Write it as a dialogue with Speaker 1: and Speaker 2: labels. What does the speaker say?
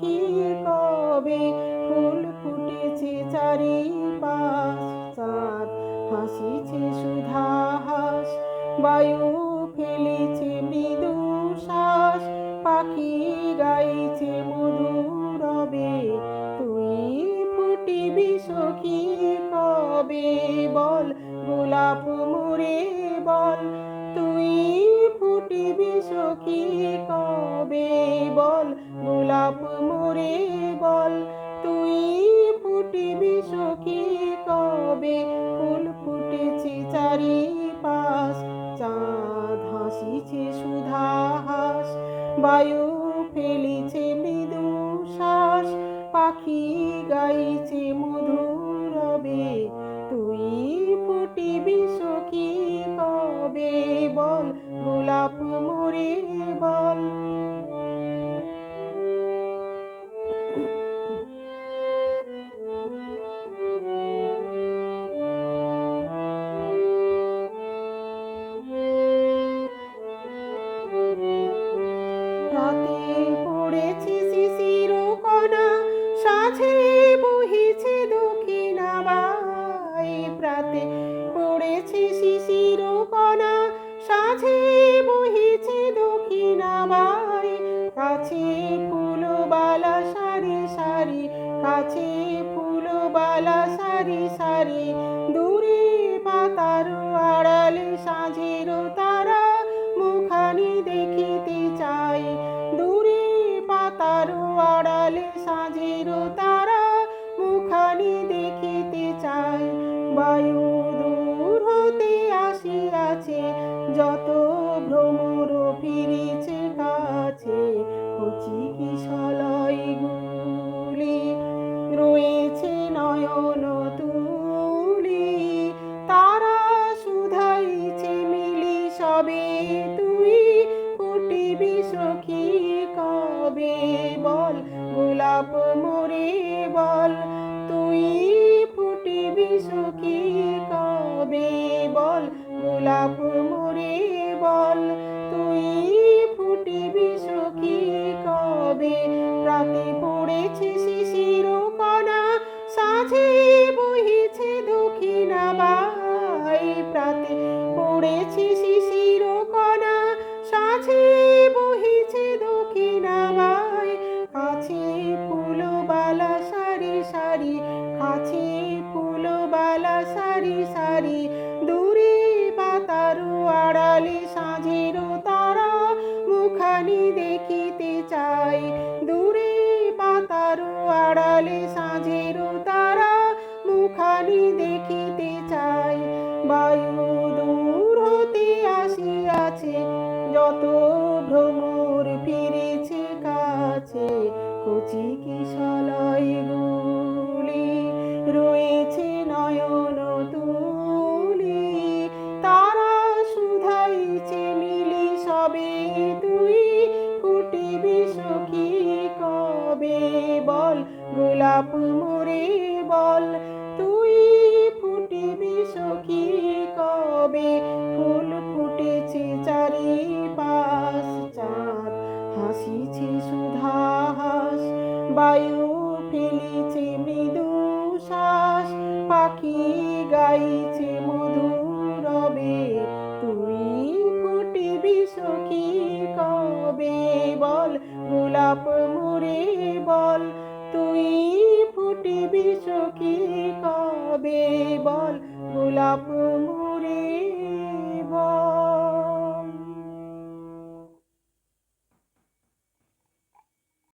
Speaker 1: কি কবে ফুল ফুটেছে চারি পাশ চাঁদ হাসিছে সুধা হাস, বায়ু ফেলেছে মৃদু শ্বাস, পাখি গাইছে মধুরবে তুই ফুটিবি সখী কবে বল, গোলাপ মোরে বল। তুই ফুটিবি সখী কবে ফুটেছে পাশ চাঁদ হাসিছে সুধাহাস বায়ু ফেলিছে, মৃদু শ্বাস, পাখি গাইছে মধুরবে তুই ফুটিবি সখী কবে বল গোলাপ মোরে সাঝে বহিছে দক্ষিণাবাই কাছে ফুলবালা সারি সারি, কাছে ফুলবালা সারি সারি। দূরে পাতার আড়ালে সাঁঝের তারা তারা মুখানি দেখিতে চায়। বায়ু দূর হতে আসিয়াছে, যত ভ্রমর ফিরেছে কাছে। কচি কিশলয় গুলি রয়েছে নয়ন তুলি। তারা শুধাইছে মিলি সবে তুই। ফুটিবি সখী কবে বল গোলাপ মরি বল, তুই ফুটিবি সখী কবে বল? গোলাপ মরি বল, তুই ফুটিবি সখী কবে? রাতে পড়েছে সারি, কাছে ফুলবালা সারি সারি। দূরে পাতারু আড়ালে সাঁঝের তারা মুখানি দেখিতে চাই। দূরে পাতারু আড়ালে সাঁঝের তারা মুখানি দেখিতে চাই। বায়ু দূর হতে আসিয়াছে, যত ভ্রমর ফিরেছে কাছে। কচি কিশলয় গুলি গোলাপ মোরে বল, তুই ফুটিবি সখী কবে? ফুল ফুটেছে চারি পাশ চাঁদ, হাসিছে সুধা হাস, বায়ু ফেলিছে মৃদু শ্বাস, পাখি গাইছে মধুরবে তুই ফুটিবি সখী কবে বল, গোলাপ মোরে বল তুই ফুটিবি সখী কবে বল গোলাপ